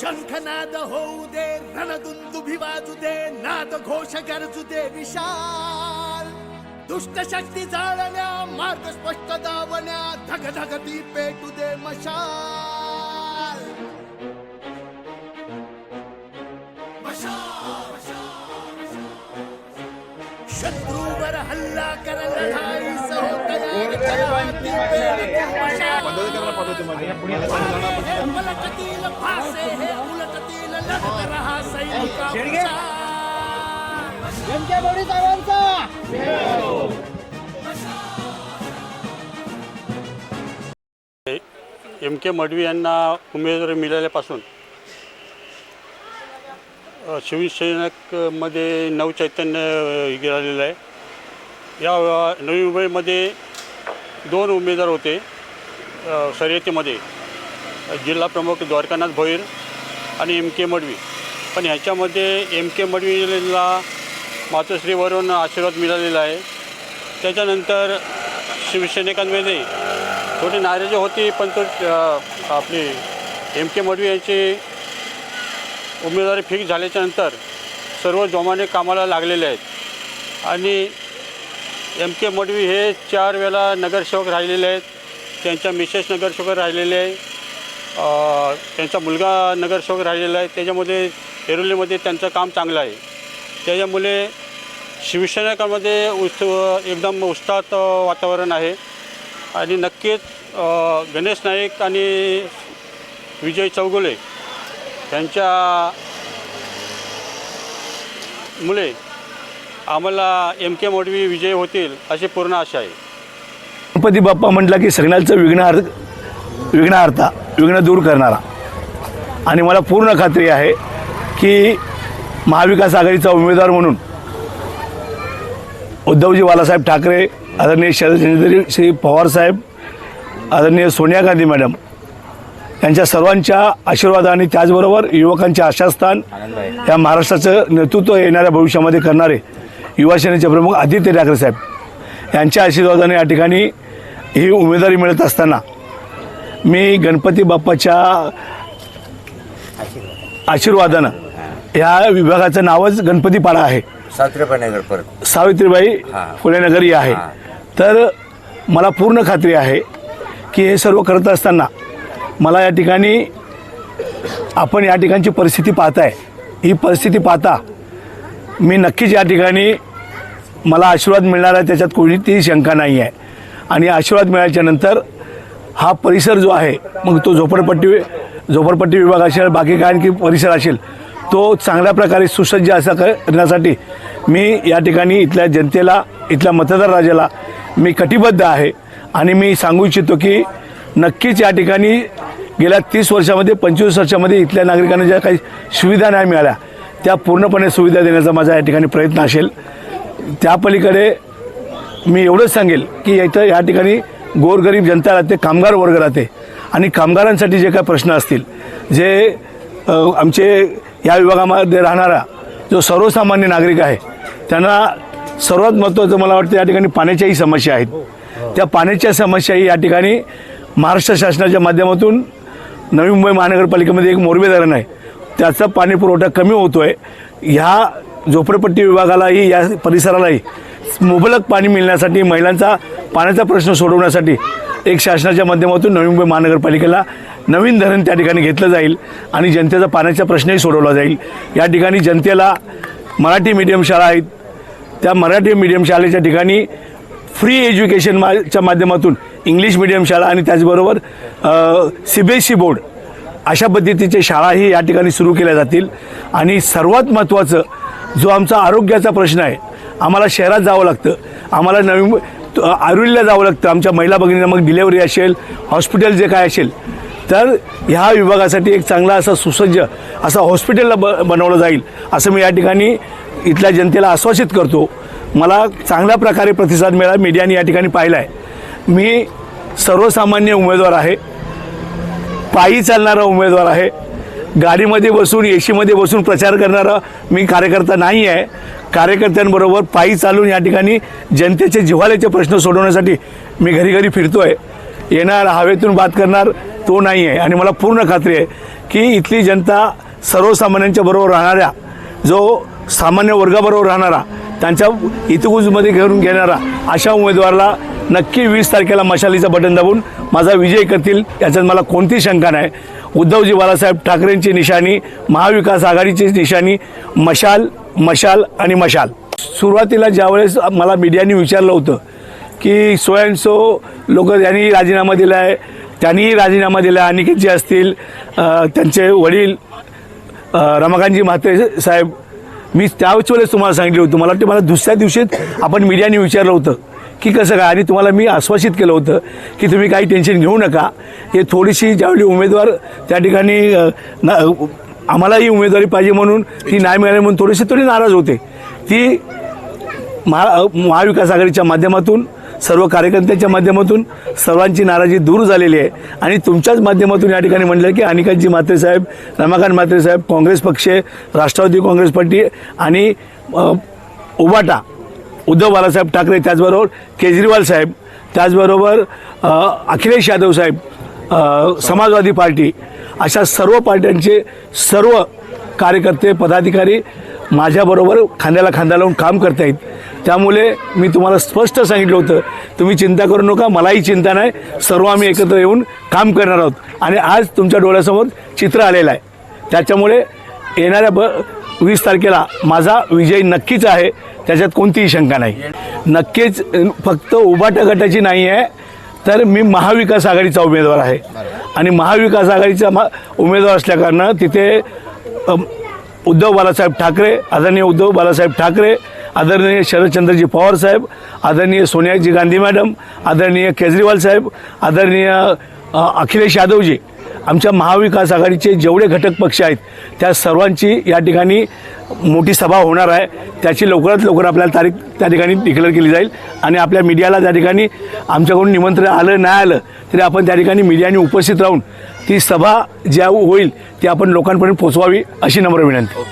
शंखनाद होऊ दे रणदुंदुभी वाजू दे नाद घोष गरजू दे विशाल दुष्ट शक्ती जाळण्या मार्ग स्पष्ट दावण्या धग धग ती पेटू दे मशाल शत्रूवर हल्ला कर लढाई फासे हे उलटतील लढत रहा एम के मडवी यांना उमेदवारी मिळाल्यापासून शिवसेनकमध्ये शिवसैनिकमध्ये नवचैतन्य राहिलेलं आहे. या नवी मुंबईमध्ये दोन उमेदवार होते शर्यतीमध्ये. जिल्हा प्रमुख द्वारकानाथ भोईर आणि एम के मडवी. पण ह्याच्यामध्ये एम के मडवीला मातोश्रीवरून आशीर्वाद मिळालेला आहे. त्याच्यानंतर शिवसैनिकांमध्ये थोडी नाराजी होती पण तो आपली एम के मडवी यांची उमेदवारी फिक्स झाल्याच्यानंतर सर्व जोमाने कामाला लागलेले आहेत. आणि एम के मडवी हे चार वेळा नगरसेवक राहिलेले आहेत. त्यांच्या मिसेस नगरसेवक राहिलेले आहे. त्यांचा मुलगा नगरसेवक राहिलेला आहे. त्याच्यामध्ये एरोलीमध्ये त्यांचं काम चांगलं आहे. त्याच्यामुळे शिवसैनिकांमध्ये उत्स एकदम उत्साहात वातावरण आहे. आणि नक्कीच गणेश नाईक आणि विजय चौगुले यांच्या मुले आम्हाला एम के मोडवी विजय होतील अशी पूर्ण आशा आहे. गणपती बाप्पा म्हटला की सगळ्यांचं विघ्नहार विघ्नहार्ता विघ्न दूर करणारा. आणि मला पूर्ण खात्री आहे की महाविकास आघाडीचा उमेदवार म्हणून उद्धवजी बालासाहेब ठाकरे आदरणीय शरदरी श्री पवारसाहेब आदरणीय सोनिया गांधी मॅडम यांच्या सर्वांच्या आशीर्वाद आणि त्याचबरोबर युवकांचे आशास्थान या महाराष्ट्राचं नेतृत्व येणाऱ्या भविष्यामध्ये करणारे युवा सेनेचे प्रमुख आदित्य ठाकरे साहेब यांच्या आशीर्वादाने या ठिकाणी ही उमेदवारी मिळत असताना मी गणपती बाप्पाच्या आशीर्वादानं ह्या विभागाचं नावच गणपतीपाडा आहे सावित्रीबाई हां. फुले नगर ही आहे. तर मला पूर्ण खात्री आहे की हे सर्व करत असताना मला या ठिकाणी आपण या ठिकाणची परिस्थिती पाहताय ही परिस्थिती पाहता मी नक्कीच या ठिकाणी मला आशीर्वाद मिळणार आहे त्याच्यात कोणतीही शंका नाही आहे. आणि आशीर्वाद मिळाल्याच्या नंतर हा परिसर जो आहे मग तो झोपडपट्टी झोपडपट्टी विभाग असेल बाकी काय आणखी परिसर असेल तो चांगल्या प्रकारे सुसज्ज असा करण्यासाठी मी या ठिकाणी इथल्या जनतेला इथल्या मतदार राजाला मी कटिबद्ध आहे. आणि मी सांगू इच्छितो की नक्कीच या ठिकाणी गेल्या तीस वर्षामध्ये पंचवीस वर्षामध्ये इथल्या नागरिकांना ज्या काही सुविधा नाही मिळाल्या त्या पूर्णपणे सुविधा देण्याचा माझा या ठिकाणी प्रयत्न असेल. त्या पलीकडे मी एवढंच सांगेल की इथं या ठिकाणी गोरगरीब जनता राहते कामगार वर्ग राहते. आणि कामगारांसाठी जे काय प्रश्न असतील जे आमचे या विभागामध्ये राहणारा जो सर्वसामान्य नागरिक आहे त्यांना सर्वात महत्त्वाचं मला वाटतं या ठिकाणी पाण्याच्याही समस्या आहेत. त्या पाण्याच्या समस्याही या ठिकाणी महाराष्ट्र शासनाच्या माध्यमातून नवी मुंबई महानगरपालिकेमध्ये एक मोरबे धरण आहे. त्याचा पाणी पुरवठा कमी होतो आहे ह्या झोपडपट्टी विभागालाही या परिसरालाही मुबलक पाणी मिळण्यासाठी महिलांचा पाण्याचा प्रश्न सोडवण्यासाठी एक शासनाच्या माध्यमातून नवी मुंबई महानगरपालिकेला नवीन धरण त्या ठिकाणी घेतलं जाईल आणि जनतेचा पाण्याचा प्रश्नही सोडवला जाईल. या ठिकाणी जनतेला मराठी मीडियम शाळा आहेत. त्या मराठी मीडियम शाळेच्या ठिकाणी फ्री एज्युकेशन माच्या माध्यमातून इंग्लिश मीडियम शाळा आणि त्याचबरोबर C B S C board अशा पद्धतीच्या शाळाही या ठिकाणी सुरू केल्या जातील. आणि सर्वात महत्त्वाचं जो आमचा आरोग्याचा प्रश्न आहे आम्हाला शहरात जावं लागतं. आम्हाला नवीन आरुलीला जावं लागतं. आमच्या महिला भगिनींना मग डिलेवरी असेल हॉस्पिटल जे काय असेल तर ह्या विभागासाठी एक चांगला असा सुसज्ज असा हॉस्पिटलला ब बनवलं जाईल असं मी या ठिकाणी इथल्या जनतेला आश्वासित करतो. मला चांगल्या प्रकारे प्रतिसाद मिळाला मीडियाने या ठिकाणी पाहिला आहे मी सर्वसामान्य उमेदवार आहे. पायी चालणारा उमेदवार आहे. गाडीमध्ये बसून ए सीमध्ये बसून प्रचार करणारा मी कार्यकर्ता नाही आहे. कार्यकर्त्यांबरोबर पायी चालून या ठिकाणी जनतेचे जिव्हाळ्याचे प्रश्न सोडवण्यासाठी मी घरी घरी फिरतो आहे येणार हवेतून बात करणार तो नाही आहे. आणि मला पूर्ण खात्री आहे की इथली जनता सर्वसामान्यांच्या बरोबर राहणाऱ्या जो सामान्य वर्गाबरोबर राहणारा त्यांच्या इतकुजमध्ये घेऊन घेणारा अशा उमेदवाराला नक्की वीस तारखेला मशालीचं बटन दाबून माझा विजय करतील याच्यात मला कोणती शंका नाही. उद्धवजी बाळासाहेब ठाकरेंची निशाणी महाविकास आघाडीची निशाणी मशाल मशाल आणि मशाल. सुरुवातीला ज्यावेळेस मला मीडियाने विचारलं होतं की स्वयंसो लोक यांनी राजीनामा दिला आहे त्यांनीही राजीनामा दिला अनिकेत जे असतील त्यांचे वडील रमाकांतजी म्हात्रे साहेब मी त्याच वेळेस तुम्हाला सांगितलं होतं. मला वाटते मला दुसऱ्या दिवशीच आपण मीडियाने विचारलं होतं. की कसं काय? आणि तुम्हाला मी आश्वासित केलं होतं की तुम्ही काही टेन्शन घेऊ नका. हे थोडीशी ज्यावेळी उमेदवार त्या ठिकाणी ना आम्हालाही उमेदवारी पाहिजे म्हणून ती नाही मिळाली म्हणून थोडेसे थोडी नाराज होते. ती महा महाविकास आघाडीच्या माध्यमातून सर्व कार्यकर्त्यांच्या माध्यमातून सर्वांची नाराजी दूर झालेली आहे. आणि तुमच्याच माध्यमातून या ठिकाणी म्हटलं की अनिकांतजी म्हात्रे साहेब रमाकांत म्हात्रे साहेब काँग्रेस पक्ष राष्ट्रवादी काँग्रेस पार्टी आणि उबाटा उद्धव बाळासाहेब ठाकरे त्याचबरोबर केजरीवाल साहेब त्याचबरोबर अखिलेश यादव साहेब समाजवादी पार्टी अशा सर्व पार्ट्यांचे सर्व कार्यकर्ते पदाधिकारी माझ्याबरोबर खांद्याला खांदा लावून काम करतायत. त्यामुळे मी तुम्हाला स्पष्ट सांगितलं होतं तुम्ही चिंता करू नका मलाही चिंता नाही सर्व आम्ही एकत्र येऊन काम करणार आहोत. आणि आज तुमच्या डोळ्यासमोर चित्र आलेलं आहे. त्याच्यामुळे येणाऱ्या ब वीस तारखेला माझा विजय नक्कीच आहे त्याच्यात कोणतीही शंका नाही. नक्कीच फक्त उबाटा गटाची नाही आहे तर मी महाविकास आघाडीचा उमेदवार आहे. आणि महाविकास आघाडीचा मा उमेदवार असल्याकारणानं तिथे उद्धव बालासाहेब ठाकरे आदरणीय उद्धव बालासाहेब ठाकरे आदरणीय शरदचंद्रजी पवार साहेब आदरणीय सोनियाजी गांधी मॅडम आदरणीय केजरीवाल साहेब आदरणीय अखिलेश यादवजी आमच्या महाविकास आघाडीचे जेवढे घटक पक्ष आहेत त्या सर्वांची या ठिकाणी मोठी सभा होणार आहे. त्याची लवकरात लवकर आपल्याला तारीख त्या ठिकाणी डिक्लेअर केली जाईल. आणि आपल्या मीडियाला त्या ठिकाणी आमच्याकडून निमंत्रण आलं नाही आलं तरी आपण त्या ठिकाणी मीडियाने उपस्थित राहून ती सभा ज्या होईल ती आपण लोकांपर्यंत पोचवावी अशी नम्र विनंती.